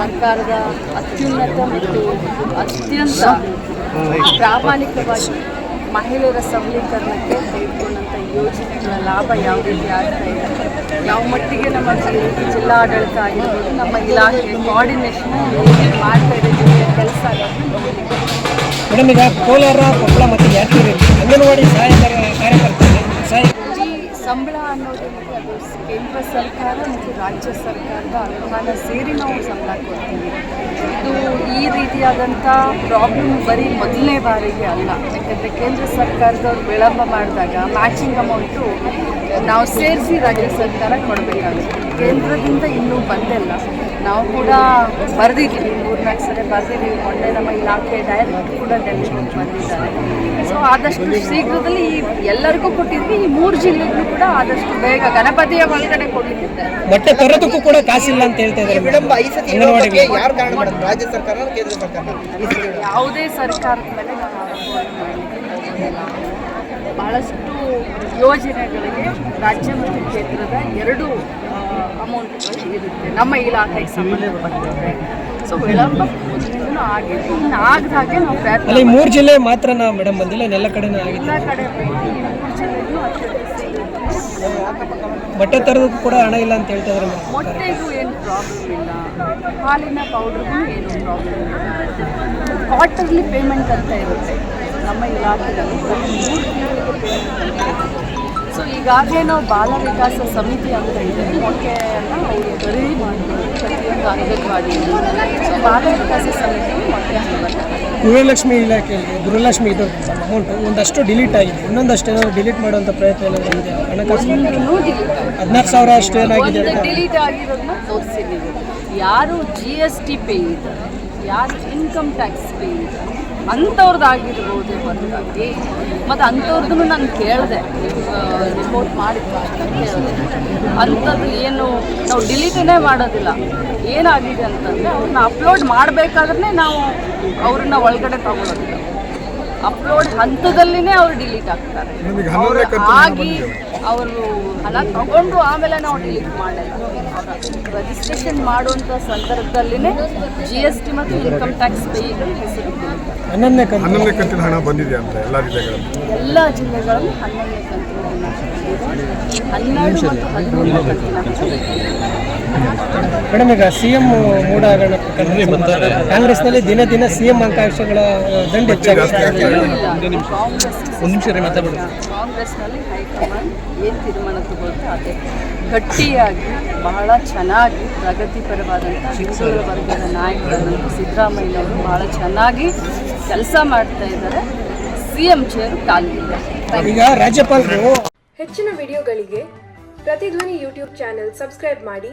ಸರ್ಕಾರದ ಅತ್ಯುನ್ನತ ಮತ್ತು ಅತ್ಯಂತ ಪ್ರಾಮಾಣಿಕವಾಗಿ ಮಹಿಳೆಯರ ಸಬಲೀಕರಣಕ್ಕೆ ತೆಗೆದುಕೊಂಡಂಥ ಯೋಜನೆಗಳ ಲಾಭ ಯಾವ ರೀತಿ ಆಗ್ತಾ ಇದೆ? ಯಾವ ಮಟ್ಟಿಗೆ ನಮ್ಮ ಜಿಲ್ಲಾಡಳಿತ ಆಗಿರ್ಬೋದು, ನಮ್ಮ ಇಲಾಖೆ ಕೋಆರ್ಡಿನೇಷನ್ ಮಾಡ್ತಾ ಇದೆ ಜಿಲ್ಲೆಯ ಕೆಲಸ ಮೇಡಮ್, ಈಗ ಕೋಲಾರ ಕೊಪ್ಪಳ ಮತ್ತು ಅಂಗನವಾಡಿ ಸಹಾಯಕ ಸಂಬಳ ಅನ್ನೋದು ಅದು ಕೇಂದ್ರ ಸರ್ಕಾರ ಮತ್ತು ರಾಜ್ಯ ಸರ್ಕಾರದ ಅನುದಾನ ಸೇರಿ ನಾವು ಸಂಬಳ ಕೊಡ್ತೀವಿ. ಇದು ಈ ರೀತಿಯಾದಂಥ ಪ್ರಾಬ್ಲಮ್ ಬರೀ ಮೊದಲನೇ ಬಾರಿಗೆ ಅಲ್ಲ. ಯಾಕಂದರೆ ಕೇಂದ್ರ ಸರ್ಕಾರದವ್ರು ವಿಳಂಬ ಮಾಡಿದಾಗ ಮ್ಯಾಚಿಂಗ್ ಅಮೌಂಟು ನಾವು ಸೇರಿಸಿ ರಾಜ್ಯ ಸರ್ಕಾರ ಕೊಡಬೇಕಾಗುತ್ತೆ. ಕೇಂದ್ರದಿಂದ ಇನ್ನೂ ಬಂದಿಲ್ಲ. ನಾವು ಕೂಡ ಬರೆದಿದ್ವಿ. ಮೂರು ನಾಲ್ಕು ಸರಿ ಬರೆದಿದ್ದೀವಿ ಮೊನ್ನೆ ನಮ್ಮ ಇಲಾಖೆ ಡೈರೆಕ್ಟ್ ಕೂಡ ಡೆಲ್ಲಿಗೆ ಹೋಗಿ ಬಂದಿದ್ದಾರೆ. ಸೊ ಆದಷ್ಟು ಶೀಘ್ರದಲ್ಲಿ ಈ ಎಲ್ಲರಿಗೂ ಕೊಟ್ಟಿದ್ವಿ. ಈ ಮೂರು ಜಿಲ್ಲೆಗೂ ಕೂಡ ಆದಷ್ಟು ಬೇಗ ಗಣಪತಿಯ ಒಳಗಡೆ ಕೊಟ್ಟಿದ್ದಾರೆ ಬಟ್ಟೆ ತರೋದಕ್ಕೂ ಕೂಡ ಕಾಸಿಲ್ಲ ಅಂತ ಹೇಳ್ತಾ ಇದ್ದಾರೆ ಮೇಡಮ್. ಈ ಸತಿ ಯಾರು ಕಾರಣ ಮೇಡಮ್? ರಾಜ್ಯ ಸರ್ಕಾರ ಕೇಂದ್ರ ಸರ್ಕಾರ? ಯಾವುದೇ ಸರ್ಕಾರದ ಮೇಲೆ ನಾವು ಬಹಳಷ್ಟು ಯೋಜನೆಗಳಿಗೆ ರಾಜ್ಯ ಮತ್ತು ಕೇಂದ್ರದ ಎರಡು ಅಮೌಂಟ್ಗಳು ಇರುತ್ತೆ. ನಮ್ಮ ಇಲಾಖೆಗೆ ಸಂಬಂಧಪಟ್ಟಂತೆ ಸೊ ವಿಳಂಬ ಮೊದಲಿಂದಲೂ ಆಗಿದೆ ಇನ್ನು ಆಗದ ಹಾಗೆ ನಾವು ಪ್ರಯತ್ನ ಈ ಮೂರು ಜಿಲ್ಲೆ ಮಾತ್ರನಾ ಮೇಡಮ್ ಬಂದಿಲ್ಲ ಎಲ್ಲ ಕಡೆನೂ ಆಗಿದೆ. ಎಲ್ಲ ಕಡೆ ಮೂರು ಬಟ್ಟೆ ತರೋದಕ್ಕೂ ಕೂಡ ಹಣ ಇಲ್ಲ ಅಂತ ಹೇಳ್ತಾ ಇದ್ದಾರೆ ಮೊಟ್ಟೆಗೂ ಏನು ಪ್ರಾಬ್ಲಮ್ ಇಲ್ಲ. ಹಾಲಿನ ಪೌಡ್ರಿಗೂ ಏನು ಪ್ರಾಬ್ಲಮ್ ಇಲ್ಲ. ಕ್ವಾರ್ಟರ್ಲಿ ಪೇಮೆಂಟ್ ಅಂತ ಇರುತ್ತೆ. ನಮ್ಮ ಇಲಾಖೆಯಲ್ಲಿ ಮೂರು ತಿಂಗಳಿಗೆ ಪೇಮೆಂಟ್ ಅಂತ ಸೊ ಈಗಾಗಲೇ ನಾವು ಬಾಲ ವಿಕಾಸ ಸಮಿತಿ ಅಂತ ಇದೆ. ಮೊಟ್ಟೆಯನ್ನು ಅವರು ಖರೀದಿ ಮಾಡ್ತಾರೆ. ಪ್ರತಿಯೊಂದು ಅಂಗನವಾಡಿ ಸೊ ಬಾಲ ವಿಕಾಸ ಸಮಿತಿ ಮೊಟ್ಟೆ ಹಾಕ್ತಾರೆ ಗೃಹಲಕ್ಷ್ಮಿ ಇಲಾಖೆಯಲ್ಲಿ ಗೃಹಲಕ್ಷ್ಮಿ ಇದು ಅಮೌಂಟ್ ಒಂದಷ್ಟು ಡಿಲೀಟ್ ಆಗಿದೆ. ಇನ್ನೊಂದಷ್ಟು ಏನಾದ್ರು ಡಿಲೀಟ್ ಮಾಡುವಂಥ ಪ್ರಯತ್ನ ಏನಾದರೂ ಇದೆ? ಹಣಕಾಸು ಹದಿನಾಲ್ಕು ಹದಿನಾರು ಸಾವಿರ ಅಷ್ಟು ಏನಾಗಿದೆ ಅಂತ? ಡಿಲೀಟ್ ಆಗಿರೋದನ್ನ ತೋರಿಸಿದ್ದೀವಿ. ಯಾರು ಜಿ ಎಸ್ ಟಿ ಪೇ ಇದ್ದಾರೆ ಯಾರು ಇನ್ಕಮ್ ಟ್ಯಾಕ್ಸ್ ಪೇ ಇದ್ದಾರೆ ಅಂಥವ್ರದ್ದಾಗಿರ್ಬೋದು ಹೊರತಾಗಿ ಮತ್ತು ಅಂಥವ್ರದ್ದು ನಾನು ಕೇಳಿದೆ. ರಿಪೋರ್ಟ್ ಮಾಡಿದ್ದು ಅಂತ ಕೇಳಿದೆ. ಅಂಥದ್ದು ಏನು ನಾವು ಡಿಲೀಟೇ ಮಾಡೋದಿಲ್ಲ. ಏನಾಗಿದೆ ಅಂತಂದರೆ ಅವ್ರನ್ನ ಅಪ್ಲೋಡ್ ಮಾಡಬೇಕಾದ್ರೆ ನಾವು ಅವ್ರನ್ನ ಒಳಗಡೆ ತಗೊಳ್ಳೋದಿಲ್ಲ ಅಪ್ಲೋಡ್ ಹಂತದಲ್ಲಿನೇ ಅವ್ರು ಡಿಲೀಟ್ ಆಗ್ತಾರೆ. ಆಗಿ ಅವರು ಹಣ ತಗೊಂಡು ಆಮೇಲೆ ನಾವು ಡಿಲೀಟ್ ಮಾಡಲ್ಲ ರಿಜಿಸ್ಟ್ರೇಷನ್ ಮಾಡುವಂಥ ಸಂದರ್ಭದಲ್ಲಿನೇ ಜಿ ಎಸ್ ಟಿ ಮತ್ತು ಇನ್ಕಮ್ ಟ್ಯಾಕ್ಸ್ ಪೇ ಹೆಸರು. ಹನ್ನೊಂದನೇ ಹನ್ನೊಂದನೇ ಕಂತಿನ ಹಣ ಬಂದಿದೆ ಅಂತ ಎಲ್ಲ ಜಿಲ್ಲೆಗಳಲ್ಲಿ ಎಲ್ಲ ಜಿಲ್ಲೆಗಳಲ್ಲಿ ಹನ್ನೊಂದನೇ ಕಂತಿನ ಹಣ ಬಂದಿದೆ. ಹನ್ನೆರಡು ಮತ್ತು ಹದಿಮೂರನೇ ಕಂತಿನ ಮೇಡಮ್ ಈಗ ಸಿ ಎಂ ಮೂಡ ಕಾಂಗ್ರೆಸ್ನಲ್ಲಿ ದಿನ ದಿನ ಸಿ ಎಂ ಅಂಕಾಂಕ್ಷಗಳ ದಂಡ ಹೆಚ್ಚಾಗಿದೆ ಕಾಂಗ್ರೆಸ್ನಲ್ಲಿ ಹೈಕಮಾಂಡ್ ಏನು ತೀರ್ಮಾನ ತಗೊಳ್ತೆ ಅದೇ. ಗಟ್ಟಿಯಾಗಿ ಬಹಳ ಚೆನ್ನಾಗಿ ಪ್ರಗತಿಪರವಾದಂಥ ಶಿಕ್ಷಕರ ವರ್ಗದ ನಾಯಕರಾದಂಥ ಸಿದ್ದರಾಮಯ್ಯನವರು ಬಹಳ ಚೆನ್ನಾಗಿ ಕೆಲಸ ಮಾಡ್ತಾ ಇದ್ದಾರೆ. ಸಿ ಎಂ ಚೇರು ಖಾಲಿಯಿಲ್ಲ ಈಗ ರಾಜ್ಯಪಾಲರು ಹೆಚ್ಚಿನ ವಿಡಿಯೋಗಳಿಗೆ ಪ್ರತಿಧ್ವನಿ ಯೂಟ್ಯೂಬ್ ಚಾನೆಲ್ ಸಬ್ಸ್ಕ್ರೈಬ್ ಮಾಡಿ.